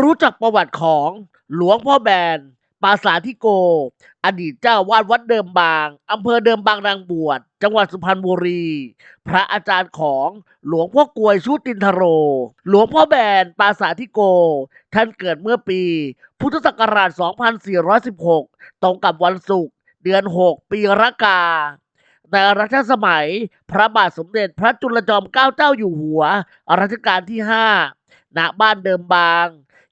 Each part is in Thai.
รู้จักประวัติของหลวงพ่อแบนปราสาทธิโก อดีตเจ้าวาดวัดเดิมบาง อำเภอเดิมบางนางบวช จังหวัดสุพรรณบุรี พระอาจารย์ของหลวงพ่อกลวยชุตินทโร หลวงพ่อแบนปราสาทธิโก ท่านเกิดเมื่อปี พุทธศักราช 2416 ตรงกับวันศุกร์ เดือน 6 ปีรากาในรัชสมัยพระบาทสมเด็จพระจุลจอมเกล้าเจ้าอยู่หัว รัชกาลที่ 5 ณ บ้านเดิมบาง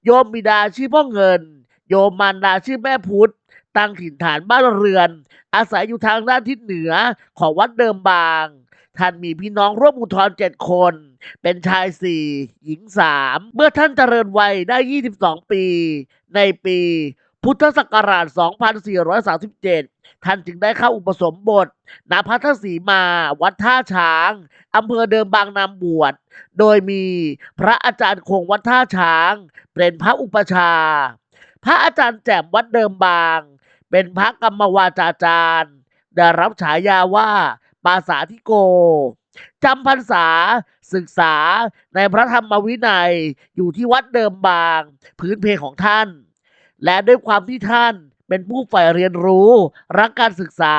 โยมบิดาชื่อพ่อเงิน โยมมารดาชื่อแม่พุทธตั้งถิ่นฐานบ้านเรือน อาศัยอยู่ทางด้านทิศเหนือของวัดเดิมบาง ท่านมีพี่น้องร่วมอุทธรเจ็ดคน เป็นชายสี่หญิงสามเมื่อท่านเจริญวัยได้ 22 ปี ในปี พุทธศักราช 2437 ท่านจึงได้เข้าอุปสมบท ณ พัทธสีมา วัดท่าช้าง อำเภอเดิมบางนามบวช โดยมีพระอาจารย์คงวัดท่าช้าง เป็นพระอุปชา พระอาจารย์แจ่มวัดเดิมบาง เป็นพระกรรมวาจาจารย์ ได้รับฉายาว่าปาสาธิโก จำพรรษาศึกษาในพระธรรมวินัยอยู่ที่วัดเดิมบาง พื้นเพของท่าน และด้วยความที่ท่านเป็นผู้ใฝ่เรียนรู้ รักการศึกษา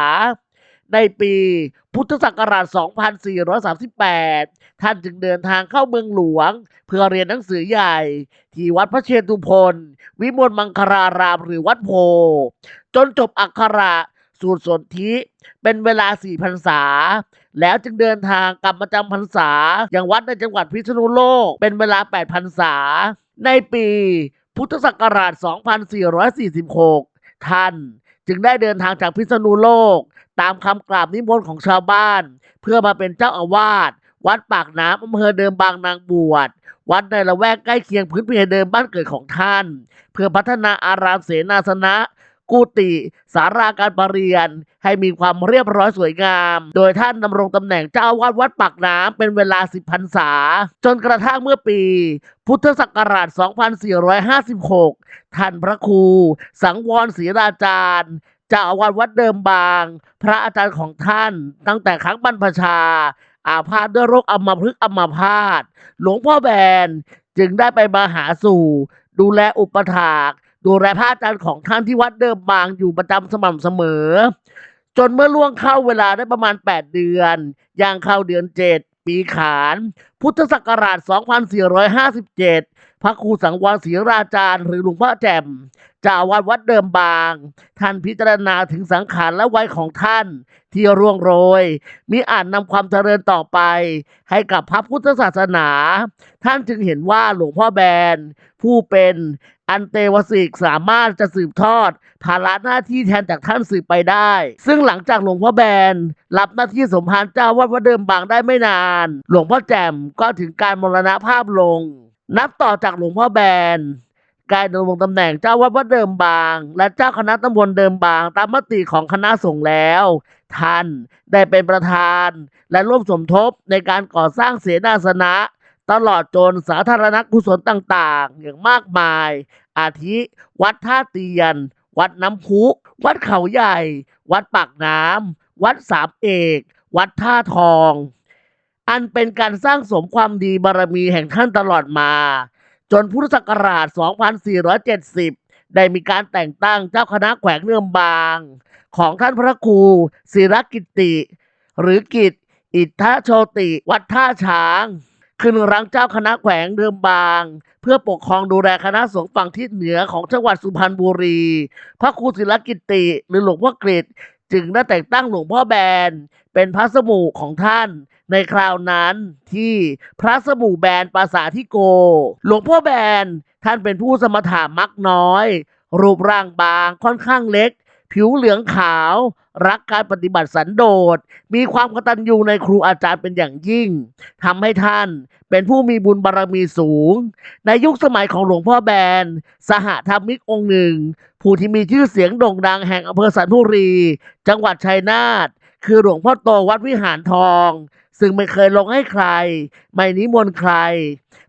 ในปีพุทธศักราช 2438 ท่านจึงเดินทางเข้าเมืองหลวง เพื่อเรียนหนังสือใหญ่ ที่วัดพระเชตุพนวิมลมังคลารามหรือวัดโพ จนจบอักขระสูตรสนธิเป็นเวลาสี่พรรษา แล้วจึงเดินทางกลับมาจำพรรษาอย่างวัดในจังหวัดพิษณุโลกเป็นเวลา8พรรษา ในปี พุทธศักราช 2446 ท่านจึงได้เดินทางจากพิษณุโลก ตามคำกราบนิมนต์ของชาวบ้าน เพื่อมาเป็นเจ้าอาวาสวัดปากน้ำอำเภอเดิมบางนางบวช วัดในละแวกใกล้เคียงพื้นเพเดิมบ้านเกิดของท่าน เพื่อพัฒนาอารามเสนาสนะ กุฏิสาราการประเรียน ให้มีความเรียบร้อยสวยงาม โดยท่านดำรงตำแหน่งเจ้าวาดวัดปากน้ำเป็นเวลา10พรรษา จนกระทั่งเมื่อปี พุทธศักราช 2456 ท่านพระครู สังวรศรีราจารย์เจ้าอาวาสวัดเดิมบาง พระอาจารย์ของท่านตั้งแต่ครั้งบรรพชา อาพาธด้วยโรคอัมพฤกษ์อัมพาตหลวงพ่อแบน จึงได้ไปมาหาสู่ ดูแลอุปถาก ดูแลพระอาจารย์ของท่านที่วัดเดิมบางอยู่ประจำสม่ำเสมอ จนเมื่อล่วงเข้าเวลาได้ประมาณ 8 เดือนย่างเข้าเดือน 7 ปีขาน พุทธศักราช 2457 พระครูสังวรศรีราจารย์หรือหลวงพ่อแจ่ม จ้าอาวาสวัดเดิมบาง ท่านพิจารณาถึงสังขารและวัยของท่าน ที่ร่วงโรย มิอาจนำความเจริญต่อไป ให้กับพระพุทธศาสนา ท่านจึงเห็นว่าหลวงพ่อแบน ผู้เป็นอันเตวสิกสามารถจะสืบทอด ภาระหน้าที่แทนจากท่านสืบไปได้ ซึ่งหลังจากหลวงพ่อแบน รับหน้าที่สมภารเจ้าวัดวัดเดิมบางได้ไม่นาน หลวงพ่อแจ่มก็ถึงการมรณภาพลง นับต่อจากหลวงพ่อแบน การดำรงตำแหน่งเจ้าวัดวัดเดิมบาง และเจ้าคณะตำบลเดิมบาง ตามมติของคณะสงฆ์แล้ว ท่านได้เป็นประธาน และร่วมสมทบในการก่อสร้างเสนาสนะ ตลอดจนสาธารณกุศลต่างๆ อย่างมากมาย อาทิ วัดท่าเตียน วัดน้ำพุวัดเขาใหญ่ วัดปากน้ำวัดสามเอก วัดท่าทอง อันเป็นการสร้างสมความดีบารมีแห่งท่านตลอดมา จนพุทธศักราช 2470 ได้มีการแต่งตั้งเจ้าคณะแขวงเนืองบาง ของท่านพระครูศิรกิติ หรือกิจ อิทธโชติ วัดท่าช้าง ขึ้นรังเจ้าคณะแขวงเดิมบาง เพื่อปกครองดูแลคณะสงฆ์ฝั่งทิศเหนือของจังหวัดสุพรรณบุรี พระครูศิลกิติ หรือหลวงพ่อกฤษ จึงได้แต่งตั้งหลวงพ่อแบน เป็นพระสมุของท่าน ในคราวนั้นที่พระสมุแบนปราสาทที่โก หลวงพ่อแบนท่านเป็นผู้สมถามักน้อย รูปร่างบางค่อนข้างเล็ก ผิวเหลืองขาว รักการปฏิบัติสันโดษ มีความกตัญญูในครูอาจารย์เป็นอย่างยิ่งทำให้ท่านเป็นผู้มีบุญบารมีสูง ในยุคสมัยของหลวงพ่อแบน สหธรรมิกองค์หนึ่ง ผู้ที่มีชื่อเสียงโด่งดังแห่งอำเภอสันบุรี จังหวัดชัยนาท คือหลวงพ่อโตวัดวิหารทอง ซึ่งไม่เคยลงให้ใคร ไม่นิมนต์ใคร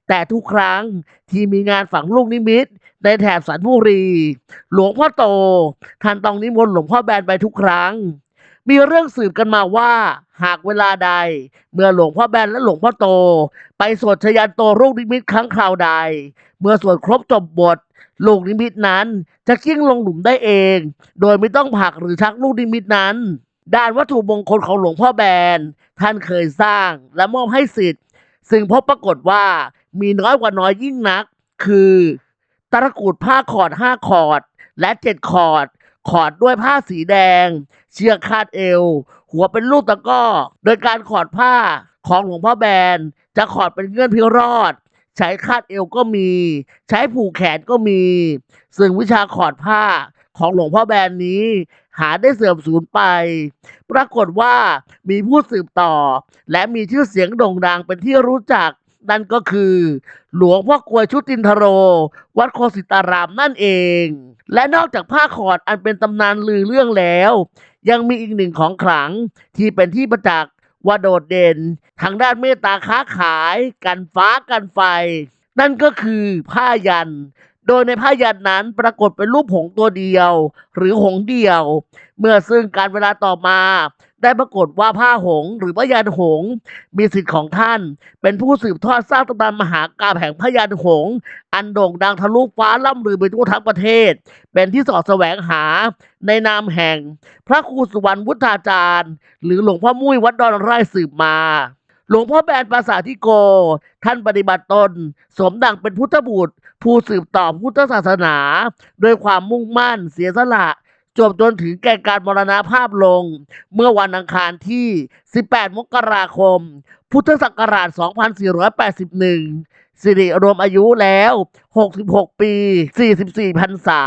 แต่ทุกครั้งที่มีงานฝังลูกนิมิตในแถบสันบุรี หลวงพ่อโต ท่านต้องนิมนต์หลวงพ่อแบนไปทุกครั้ง มีเรื่องสืบกันมาว่า หากเวลาใด เมื่อหลวงพ่อแบนและหลวงพ่อโต ไปสวดชยันโตลูกนิมิตครั้งคราวใด เมื่อสวดครบจบบทลูกนิมิตนั้น จะกิ้งลงหลุมได้เอง โดยไม่ต้องผลักหรือชักลูกนิมิตนั้น ด้านวัตถุมงคลของหลวงพ่อแบน ท่านเคยสร้างและมอบให้สิทธิ์ ซึ่งพบปรากฏว่ามีน้อยกว่าน้อยยิ่งนัก คือตะกรุดผ้าขอดห้าขอด และเจ็ดขอด ขอดด้วยผ้าสีแดง เชือกคาดเอว หัวเป็นลูกตะก้อ โดยการขอดผ้าของหลวงพ่อแบน จะขอดเป็นเงื่อนพิรอด ใช้คาดเอวก็มี ใช้ผูกแขนก็มี ซึ่งวิชาขอดผ้าของหลวงพ่อแบนนี้ หาได้เสื่อมสูญไป ปรากฏว่ามีผู้สืบต่อ และมีชื่อเสียงโด่งดังเป็นที่รู้จัก นั่นก็คือ หลวงพ่อกลวยชุตินทโร วัดโคสิตารามนั่นเอง และนอกจากผ้าขอดอันเป็นตำนานลือเรื่องแล้ว ยังมีอีกหนึ่งของขลังที่เป็นที่ประจักษ์ ว่าโดดเด่นทางด้านเมตตาค้าขาย กันฟ้ากันไฟ นั่นก็คือผ้ายัน โดยในผ้ายันนั้นปรากฏเป็นรูปหงส์ตัวเดียว หรือหงส์เดียว เมื่อซึ่งการเวลาต่อมา ได้ปรากฏว่าผ้าหงส์หรือพยันหงมีสิทธิ์ของท่าน เป็นผู้สืบทอดสร้างตำนานมหากาแห่งพยันหง อันโด่งดังทะลุฟ้าล่ำลือไปทั่วทั้งประเทศ เป็นที่สอดแสวงหาในนามแห่ง พระครูสุวรรณวุฒาจารย์ หรือหลวงพ่อมุ้ยวัดดอนไร่สืบมาหลวงพ่อแบนภาษาทิโก ท่านปฏิบัติตน สมดังเป็นพุทธบุตร ผู้สืบต่อพุทธศาสนา โดยความมุ่งมั่นเสียสละ จวบจนถึงแก่การมรณภาพลง เมื่อวันอังคารที่ 18 มกราคม พุทธศักราช 2481 สิริรวมอายุแล้ว 66 ปี 44พรรษา